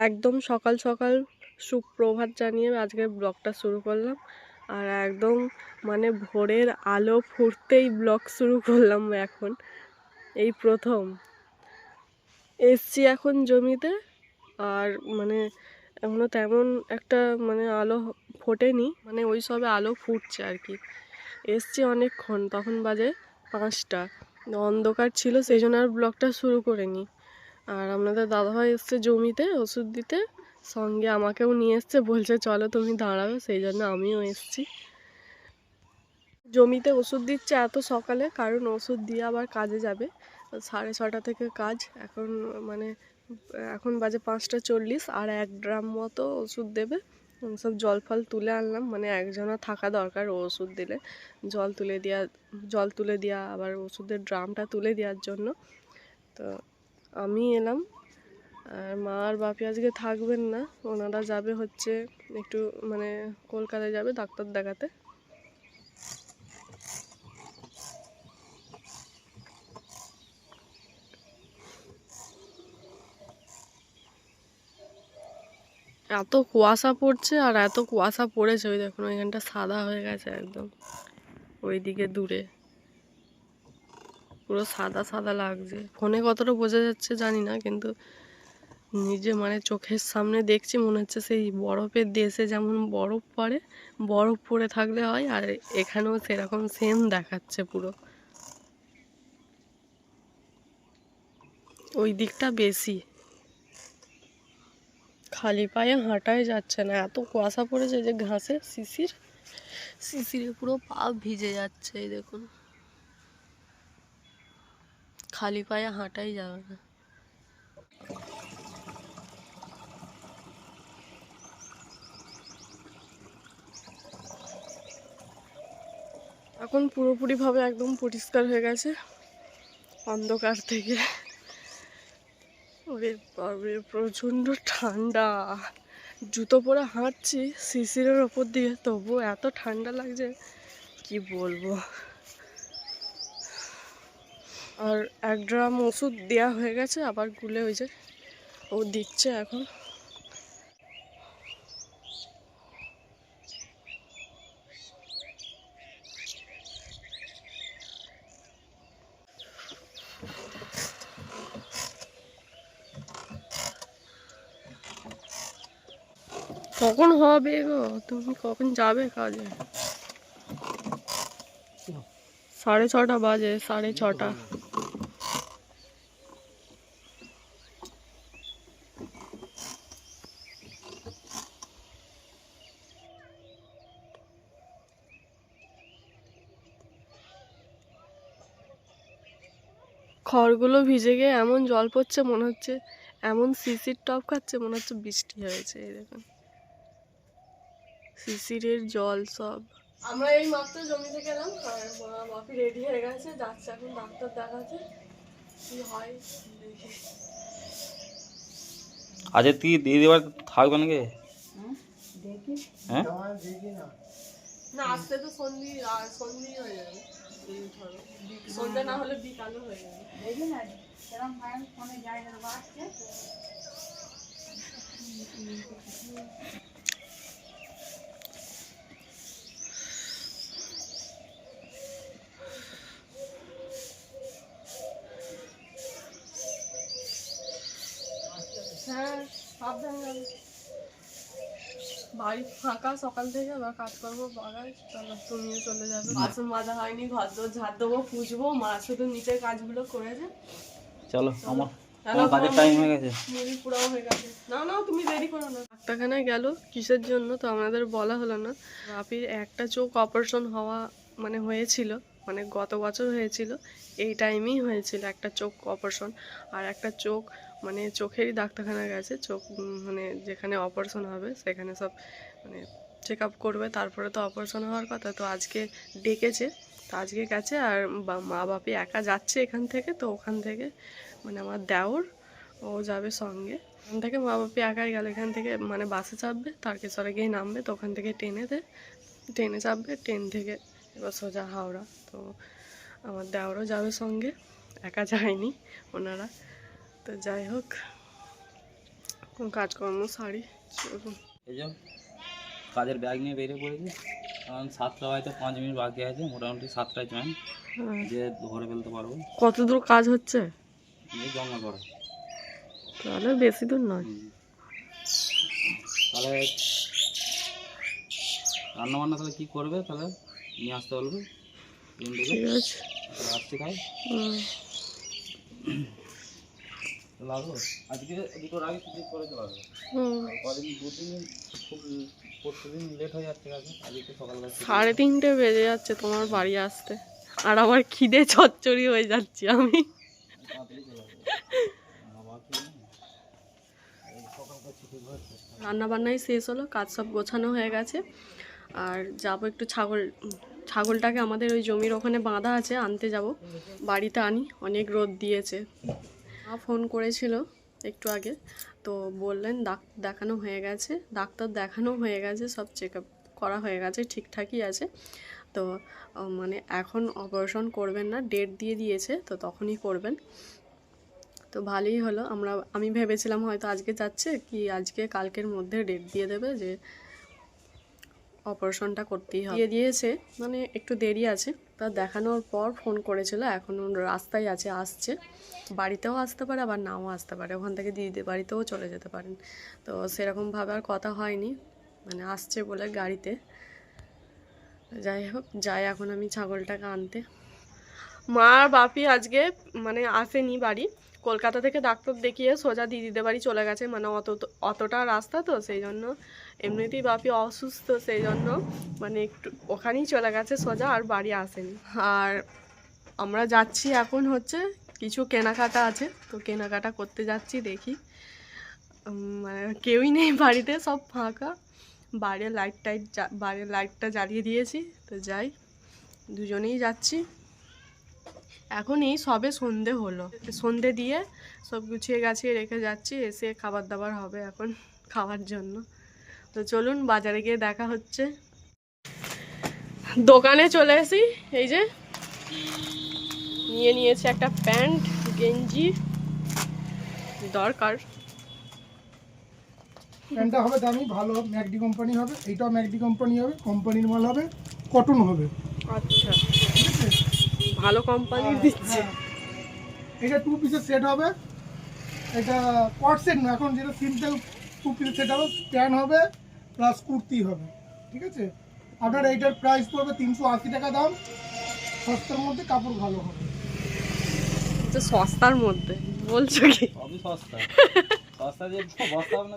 একদম সকাল সকাল সুপ্রভাত জানিয়ে আজকে ব্লগটা শুরু করলাম। আর একদম মানে ভোরের আলো ফুটতেই ব্লগ শুরু করলাম এখন। এই প্রথম। এসছি এখন জমিতে। আর মানে এখনও তেমন একটা মানে আলো ফোটেনি। মানে ওই সবে আলো ফুটছে আর কি। এসছি অনেকক্ষণ, তখন বাজে পাঁচটা। অন্ধকার ছিল, সেই জন্য আর ব্লগটা শুরু করিনি। আর আপনাদের দাদাভাই এসছে জমিতে ওষুধ দিতে, সঙ্গে আমাকেও নিয়ে এসছে, বলছে, চলো তুমি দাঁড়াবে সেই জন্য আমিও এসছি। জমিতে ওষুধ দিচ্ছে এত সকালে, কারণ ওষুধ দিয়ে আবার কাজে যাবে। সাড়ে ছটা থেকে কাজ, এখন মানে এখন বাজে পাঁচটা চল্লিশ, আর এক ড্রাম মতো ওষুধ দেবে। সব জল ফল তুলে আনলাম মানে একজনা থাকা দরকার ওষুধ দিলে। জল তুলে দেওয়া জল তুলে দেওয়া আবার ওষুধের ড্রামটা তুলে দেওয়ার জন্য। তো আমি এলাম। আর মা আর বাপি আজকে থাকবেন না। ওনারা যাবে হচ্ছে একটু মানে কলকাতায় যাবে ডাক্তার দেখাতে। এত কুয়াশা পড়ছে আর এত কুয়াশা পড়েছে। ওই দেখুন, ওইখানটা সাদা হয়ে গেছে একদম। ওইদিকে দূরে। পুরো সাদা সাদা লাগছে। ফোনে কতটা বোঝা যাচ্ছে জানি না, কিন্তু নিজে মানে চোখের সামনে দেখছি, মনে হচ্ছে সেই বরফের দেশে যেমন বরফ পড়ে বরফ পড়ে থাকলে হয়, আর এখানেও সেরকম সেম দেখাচ্ছে পুরো। ওই দিকটা বেশি। খালি পায়ে হাঁটাই যাচ্ছে না, এত কুয়াশা পড়েছে যে ঘাসে শিশির, শিশিরে পুরো পা ভিজে যাচ্ছে, এই দেখুন। খালি পায়ে হাঁটাই যাবে না। এখন পুরোপুরিভাবে একদম পরিষ্কার হয়ে গেছে অন্ধকার থেকে। ওরে প্রচণ্ড ঠান্ডা। জুতো পরে হাঁটছি, শিশিরের ওপর দিয়ে তবু এত ঠান্ডা লাগছে, কি বলব? আর এক ড্রাম ওষুধ দেওয়া হয়ে গেছে আবার গুলে হয়েছে ও দিচ্ছে এখন। কখন হবে গো? তুমি কখন যাবে কাজে? সাড়ে ছটা বাজে সাড়ে ছটা। খড়গুলো ভিজে গিয়ে এমন জল পড়ছে মনে হচ্ছে এমন শিশির টপ খাচ্ছে মনে হচ্ছে বৃষ্টি হয়েছে এই দেখুন। শিশিরের জল সব। আমরা এই মাত্র জমিতে গেলাম আর মা বাপি রেডি হয়ে গেছে যাচ্ছে এখন ডাক্তার দেখাতে। কি হয় দেখি। আজকে তুই দিয়ে দেবার থাকবে নাকি? হ্যাঁ? না আসতে তো সন্ধি আর সন্ধি হয়ে যাবে। এই ধরো। সন্ধ্যা না হলে বিকালও হয়ে যাবে। হ্যাঁ সাবধানে বাড়ি ফাঁকা সকাল থেকে আবার কাজ করব বাগায় তুমিও চলে যাবে। বাসন মাজা হয়নি ঘর দোর ঝাড় দেবো পুষবো মা শুধু নিচের কাজগুলো করেছে। চলো আমার কাজের টাইম হয়ে গেছে। মুড়ি পুরাও হয়ে গেছে। না না তুমি দেরি করো না। ডাক্তারখানায় গেল কিসের জন্য তো আমাদের বলা হলো না। বাপির একটা চোখ অপারেশন হওয়া মানে হয়েছিল মানে গত বছর হয়েছিল এই টাইমেই হয়েছিল একটা চোখ অপারেশন আর একটা চোখ মানে চোখেরই ডাক্তারখানা গেছে, চোখ মানে যেখানে অপারেশন হবে সেখানে সব মানে চেক আপ করবে, তারপরে তো অপারেশন হওয়ার কথা, তো আজকে ডেকেছে, তো আজকে গেছে আর মা বাপি একা যাচ্ছে এখান থেকে, তো ওখান থেকে মানে আমার দেওর, ও যাবে সঙ্গে। ওখান থেকে মা বাপি একাই গেল, এখান থেকে মানে বাসে চাপবে, তারকেশ্বরে গিয়ে নামবে, তো ওখান থেকে ট্রেনেতে ট্রেনে চাপবে ট্রেন থেকে এবার সোজা হাওড়া, তো আমার দেওরও যাবে সঙ্গে, একা যায়নি ওনারা। তো যাই হোক কাজকর্ম সারি চলুন। এই যে কাজের ব্যাগ নিয়ে বেরিয়ে পড়েছি। কারণ সাতটা হয়তো পাঁচ মিনিট বাকি আছে মোটামুটি সাতটায় জয়েন হ্যাঁ। যে ধরে ফেলতে পারব। কত দূর কাজ হচ্ছে? এই জমা করে তাহলে বেশি দূর নয়। তাহলে রান্না বান্না তাহলে কী করবে? তাহলে নিয়ে আসতে বলবে। ঠিক আছে। আসতে খাই আজকে দুটোর আগে কিছু করে চলে আসবে। কদিন দু তিন দিন খুব প্রতিদিন লেট হয়ে যাচ্ছে কাজে আজকে সকালবেলা। সাড়ে তিনটে বেজে যাচ্ছে তোমার বাড়ি আসতে। আর আমার খিদে চচ্চড়ি হয়ে যাচ্ছি আমি। রান্না বান্নাই শেষ হলো কাজ সব গোছানো হয়ে গেছে। আর যাব একটু ছাগল ছাগলটাকে আমাদের ওই জমির ওখানে বাঁধা আছে আনতে যাব। বাড়িতে আনি অনেক রোদ দিয়েছে। মা ফোন করেছিল একটু আগে, তো বললেন ডাক দেখানো হয়ে গেছে, ডাক্তার দেখানো হয়ে গেছে, সব চেক করা হয়ে গেছে, ঠিকঠাকই আছে। তো মানে এখন অপারেশন করবেন না ডেট দিয়ে দিয়েছে, তো তখনই করবেন। তো ভালোই হলো, আমরা, আমি ভেবেছিলাম হয়তো আজকে যাচ্ছে, কি আজকে কালকের মধ্যে ডেট দিয়ে দেবে যে অপারেশনটা করতেই হবে। দিয়ে দিয়েছে মানে একটু দেরি আছে। তা দেখানোর পর ফোন করেছিল, এখন রাস্তায় আছে, আসছে। বাড়িতেও আসতে পারে, আবার নাও আসতে পারে। ওখান থেকে দিদিদের বাড়িতেও চলে যেতে পারেন। তো সেরকমভাবে আর কথা হয়নি। মানে আসছে বলে গাড়িতে। যাই হোক, যাই এখন আমি ছাগলটাকে আনতে। মা আর বাপি আজকে মানে আসেনি বাড়ি। কলকাতা থেকে ডাক্তার দেখিয়ে সোজা দিদিদের বাড়ি চলে গেছে। মানে অত অতটা রাস্তা তো, সেই জন্য এমনিতেই বাপি অসুস্থ সেই জন্য মানে একটু ওখানেই চলে গেছে সোজা আর বাড়ি আসেনি। আর আমরা যাচ্ছি এখন হচ্ছে কিছু কেনাকাটা আছে, তো কেনাকাটা করতে যাচ্ছি, দেখি। মানে কেউই নেই বাড়িতে, সব ফাঁকা। বাইরের লাইট টাইট বাইরের লাইটটা জ্বালিয়ে দিয়েছি, তো যাই। দুজনেই যাচ্ছি। এখন এই সবে সন্ধে হলো। সন্ধে দিয়ে সব গুছিয়ে গাছিয়ে রেখে যাচ্ছি, এসে খাবার দাবার হবে এখন খাওয়ার জন্য। তো চলুন বাজারে গিয়ে দেখা হচ্ছে। দোকানে চলে এসি এই যে। নিয়ে নিয়েছি একটা প্যান্ট গেঞ্জি দরকার। প্যান্টটা হবে দামি ভালো ম্যাকডি কোম্পানি হবে। এইটাও ম্যাকডি কোম্পানি হবে কোম্পানির মাল হবে কটন হবে। আচ্ছা। ঠিক আছে? ভালো কোম্পানি দিচ্ছে। হ্যাঁ। এটা টু পিসের সেট হবে। এটা কট সেট না এখন যেটা সিম্পল টু পিসের সেট হবে প্লাস কুর্তি হবে ঠিক আছে? আপনার এইটার প্রাইস পড়বে তিনশো আশি টাকা দাম। সস্তার মধ্যে কাপড় ভালো হবে। তো সস্তার মধ্যে বলছো কি? সবই সস্তা। সস্তা যে বস্তা হবে না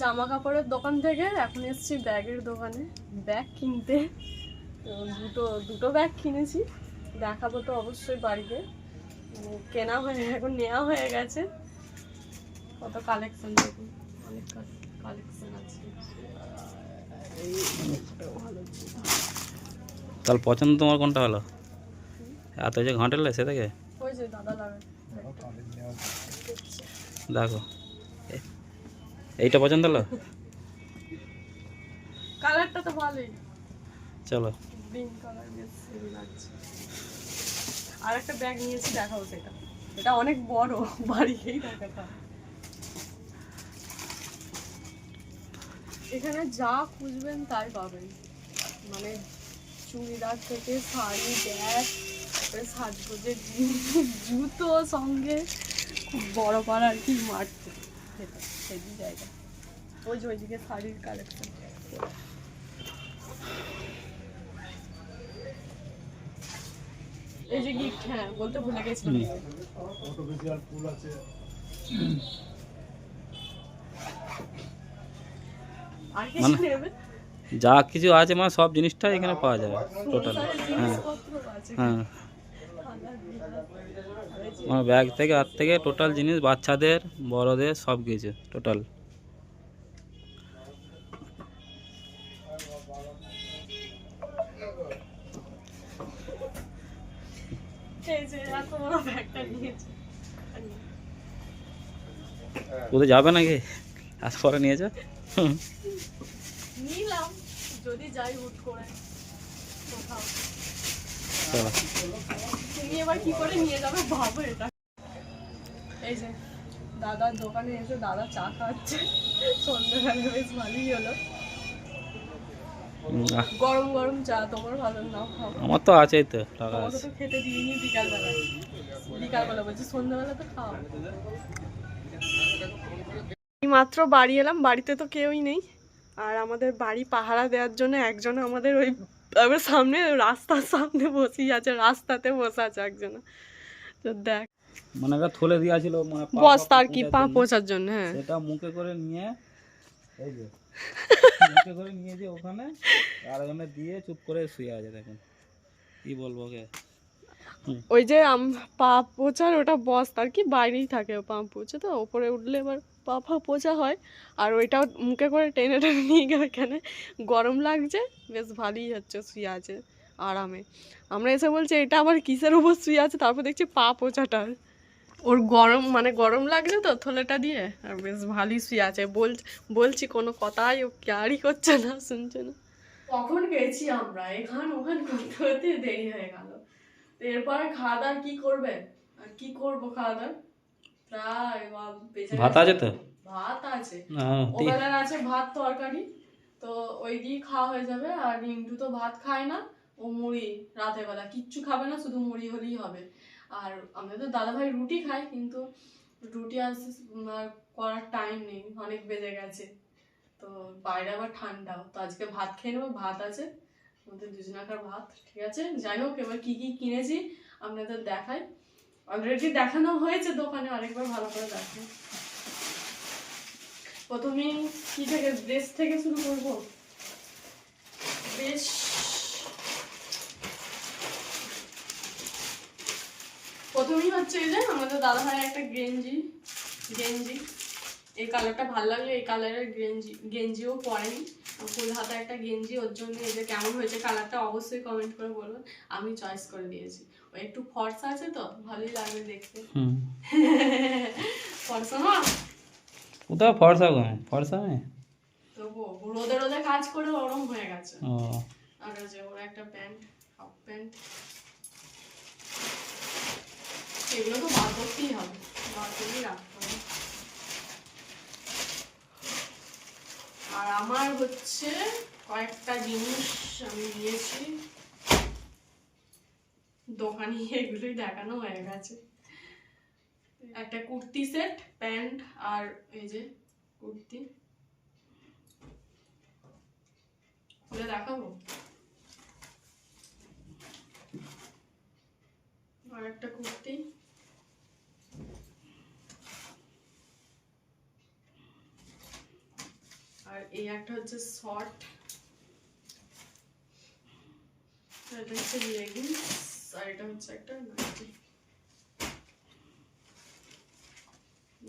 জামা কাপড়ের দোকান থেকে এখন এসেছি ব্যাগের দোকানে ব্যাগ কিনতে। তো দুটো দুটো ব্যাগ কিনেছি। দেখাবো তো অবশ্যই বাড়িতে। মানে কেনা হয়ে এখন নেওয়া হয়ে গেছে। কত কালেকশন দেখুন। অনেক কালেকশন আছে। তাহলে পছন্দ তোমার কোনটা হলো? এত যে ঘাঁটালে সে থেকে দেখো। এইটা পছন্দ হলো? কালারটা তো ভালোই। চলো। গ্রিন কালার বেশ লাগছে। আর একটা ব্যাগ নিয়েছি দেখাও সেটা। এটা অনেক বড় বাড়িতেই দেখাটা এখানে যা খুঁজবেন তাই পাবেন। মানে চুড়িদার থেকে শাড়ি ব্যাগ তারপরে সাজগোজের জিনিস, জুতো সঙ্গে খুব বড় পাড়া আর কি মার্ট সেটা সেই জায়গা। ওই যে ওইদিকে শাড়ির কালেকশন এই যে গিফট হ্যাঁ বলতে ভুলে গেছিলাম আর কিছু মানে- যা কিছু আছে মানে সব জিনিসটাই এখানে পাওয়া যাবে টোটাল হ্যাঁ। হ্যাঁ। আমার ব্যাগ থেকে হাত থেকে টোটাল জিনিস বাচ্চাদের বড়দের সব কিছু টোটাল নিয়েছি। কোথায় যাবে নাকি? আজ পরে নিয়ে যা হুম। নিলাম যদি যাই হুট করে কোথাও। তুমি এবার কি করে নিয়ে যাবে? ভাবো এটা। এই যে দাদার দোকানে এসে দাদা চা খাচ্ছে। সন্ধ্যাবেলা বেশ ভালোই হলো। গরম গরম চা তোমার ভালো নাও খাও। আমার তো আছেই তো টাকা আছে তো খেতে দিইনি বিকালবেলা। বিকালবেলা বলছি সন্ধ্যাবেলা তো খাও। মাত্র বাড়ি এলাম বাড়িতে তো কেউই নেই। আর আমাদের বাড়ি পাহারা দেওয়ার জন্য একজন আমাদের ওই সামনে রাস্তার সামনে বসেই আছে রাস্তাতে বসে আছে একজন। তো দেখ। মানে থলে দেওয়া ছিল মানে বস্তা আর কি পা জন্য। জন্য হ্যাঁ। সেটা মুখে করে নিয়ে এই যে মুখে করে নিয়ে যে ওখানে আর ওখানে দিয়ে চুপ করে শুয়ে আছে দেখুন। কি বলব ওকে? ওই যে আম- পা পোছার ওটা বস্তা আর কি বাইরেই থাকে পা পোছা তো ওপরে উঠলে এবার পা ফা পোছা হয়, আর ওইটাও মুখে করে টেনে টেনে নিয়ে গেলে এখানে। গরম লাগছে, বেশ ভালোই হচ্ছে শুয়ে আছে আরামে। আমরা এসে বলছি, এটা আবার কিসের উপর শুয়ে আছে? তারপর দেখছি পা পোছাটার ওর গরম মানে গরম লাগছে তো থলেটা দিয়ে, আর বেশ ভালোই শুয়ে আছে। বল, বলছি কোনো কথাই ও ক্যারি করছে না, শুনছে না। কখন গেছি আমরা? এখান ওখান করতে করতে দেরি হয়ে গেল। এরপরে খাওয়া দাওয়া কি করবে? আর কি করব খাওয়া দাওয়া? প্রায় ভাত আছে তো? ভাত আছে। ওবেলার আছে ভাত তরকারি। তো ওই দিয়ে খাওয়া হয়ে যাবে। আর রিন্টু তো ভাত খায় না। ও মুড়ি রাতের বেলা। কিচ্ছু খাবে না শুধু মুড়ি হলেই হবে। আর আমাদের তো দাদা ভাই রুটি খায় কিন্তু রুটি আসতে আর করার টাইম নেই। অনেক বেজে গেছে। তো বাইরে আবার ঠান্ডাও তো আজকে ভাত খেয়ে নেব। ভাত আছে। আমাদের দুজনাকার ভাত। ঠিক আছে? যাই হোক এবার কি কি কিনেছি আপনাদের দেখাই। অলরেডি দেখানো হয়েছে দোকানে, আরেকবার ভালো করে দেখাই প্রথমে কি থেকে ড্রেস থেকে শুরু করব? বেশ প্রথমেই হচ্ছে এই যে আমাদের দাদা ভাইয়ের একটা গেঞ্জি গেঞ্জি। এই কালারটা ভালো লাগল এই কালারের গেঞ্জি, গেঞ্জিও পরেনি। ফুল হাতা একটা গেঞ্জি, ওর জন্য এই যে কেমন হয়েছে কালারটা অবশ্যই কমেন্ট করে বলবেন আমি চয়েস করে দিয়েছি। একটু ফর্সা আছে তো ভালোই লাগবে দেখতে। ফর্সা না? ফর্সা ফর্সা তবু রোদে রোদে কাজ করে ওরম হয়ে গেছে। ও। আর যে ওর একটা প্যান্ট হাফ প্যান্ট। এগুলো তো বার করতেই হবে বার করেই রাখতে হবে। আর আমার হচ্ছে কয়েকটা জিনিস আমি নিয়েছি। দোকানে এগুলোই দেখানো হয়ে গেছে। একটা কুর্তি সেট, প্যান্ট আর এই যে কুর্তি। খুলে দেখাবো? আর একটা কুর্তি। আর এই একটা হচ্ছে শর্ট। এটা হচ্ছে লেগিংস আর এটা হচ্ছে একটা নাইটি।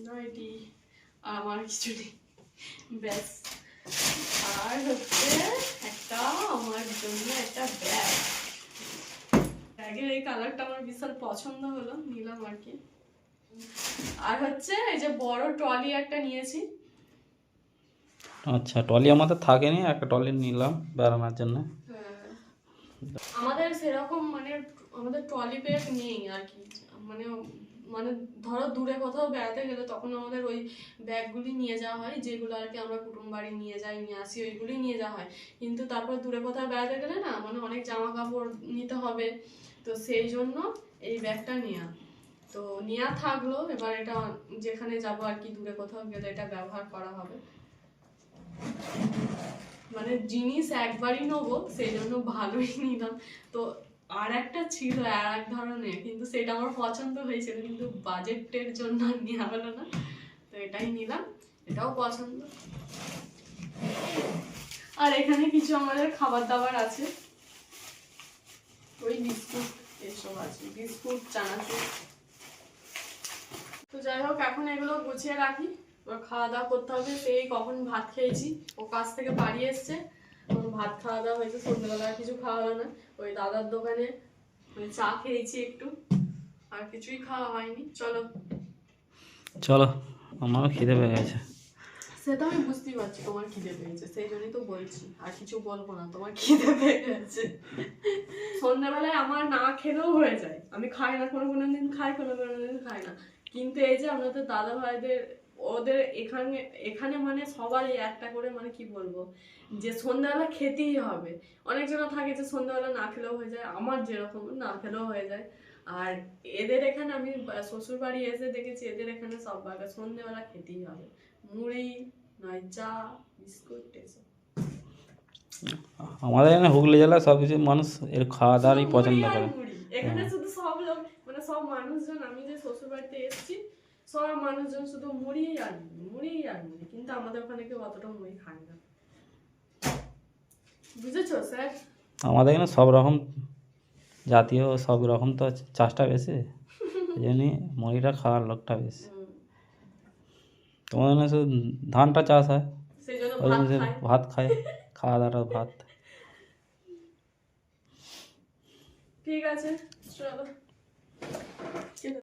নাইটি আর আমার কিছু নেই। ব্যাস। আর হচ্ছে একটা আমার জন্য একটা ব্যাগ। ব্যাগের এই কালারটা আমার বিশাল পছন্দ হলো নিলাম আর কি। আর হচ্ছে এই যে বড় ট্রলি একটা নিয়েছি। আচ্ছা টলি আমাদের থাকেনি একটা টলি নিলাম বেড়ানোর জন্য। হ্যাঁ। আমাদের সেরকম মানে আমাদের ট্রলি ব্যাগ নেই আর কি। মানে মানে ধরো দূরে কোথাও বেড়াতে গেলে তখন আমাদের ওই ব্যাগগুলি নিয়ে যাওয়া হয়, যেগুলো আর কি আমরা কুটুম বাড়ি নিয়ে যাই, নিয়ে আসি ওইগুলি নিয়ে যাওয়া হয়। কিন্তু তারপর দূরে কোথাও বেড়াতে গেলে না মানে অনেক জামা কাপড় নিতে হবে। তো সেই জন্য এই ব্যাগটা নেওয়া তো নেওয়া থাকল, এবার এটা যেখানে যাব আর কি দূরে কোথাও গেলে এটা ব্যবহার করা হবে। মানে জিনিস একবারই নেব, সেই জন্য ভালোই নিলাম। তো আর একটা ছিল, আর এক ধরনের, কিন্তু সেটা আমার পছন্দ হয়েছিল, কিন্তু বাজেটের জন্য নেওয়া হলো না, তো এটাই নিলাম, এটাও পছন্দ। আর এখানে কিছু আমাদের খাবার দাবার আছে। ওই বিস্কুট, এসব আছে, বিস্কুট, চানাচুর। তো যাই হোক, এখন এগুলো গুছিয়ে রাখি, এবার খাওয়া দাওয়া করতে হবে সেই কখন ভাত খেয়েছি, ও কাছ থেকে বাড়ি এসছে। ভাত খাওয়া দাওয়া হয়েছে সন্ধ্যেবেলা আর কিছু খাওয়া হলো না। ওই দাদার দোকানে মানে চা খেয়েছি একটু আর কিছুই খাওয়া হয়নি। চলো। চলো আমারও খিদে পেয়ে গেছে। সেটা আমি বুঝতেই পারছি তোমার খিদে পেয়েছে। সেই জন্যই তো বলছি আর কিছু বলব না তোমার খিদে পেয়ে গেছে। সন্ধ্যাবেলায় আমার না খেলেও হয়ে যায়। আমি খাই না কোনো কোনো দিন খাই কোনো কোনো দিন খাই না। কিন্তু এই যে আমাদের দাদা ভাইদের ওদের এখানে এখানে মানে সবারই একটা করে মানে কি বলব যে সন্ধ্যাবেলা খেতেই হবে। অনেকজন থাকে যে সন্ধ্যাবেলা না খেলেও হয়ে যায় আমার যেরকম না খেলেও হয়ে যায়। আর এদের এখানে আমি শ্বশুর বাড়ি এসে দেখেছি এদের এখানে সব বাঘা সন্ধ্যাবেলা খেতেই হবে। মুড়ি নয় চা বিস্কুট এসব। আমাদের এখানে হুগলি জেলায় সব কিছু মানুষ এর খাওয়া দাওয়ারই পছন্দ করে। এখানে শুধু সব লোক মানে সব মানুষজন আমি যে শ্বশুর বাড়িতে এসেছি সব মানুষজন শুধু মুড়ি আর মুড়ি, আর মুড়ি কিন্তু আমাদের ওখানে কেউ অতটা মুড়ি খায় না। বুঝেছ স্যার? আমাদের এখানে সব রকম জাতীয় সব রকম তো চাষটা বেশি। এই জন্যই মুড়িটা খাওয়ার লোকটা বেশি। তোমাদের শুধু ধানটা চাষ হয়? ওই ভাত জন্য খায়। ভাত খায় খাওয়া দাওয়াটা ভাত। ঠিক আছে চলো।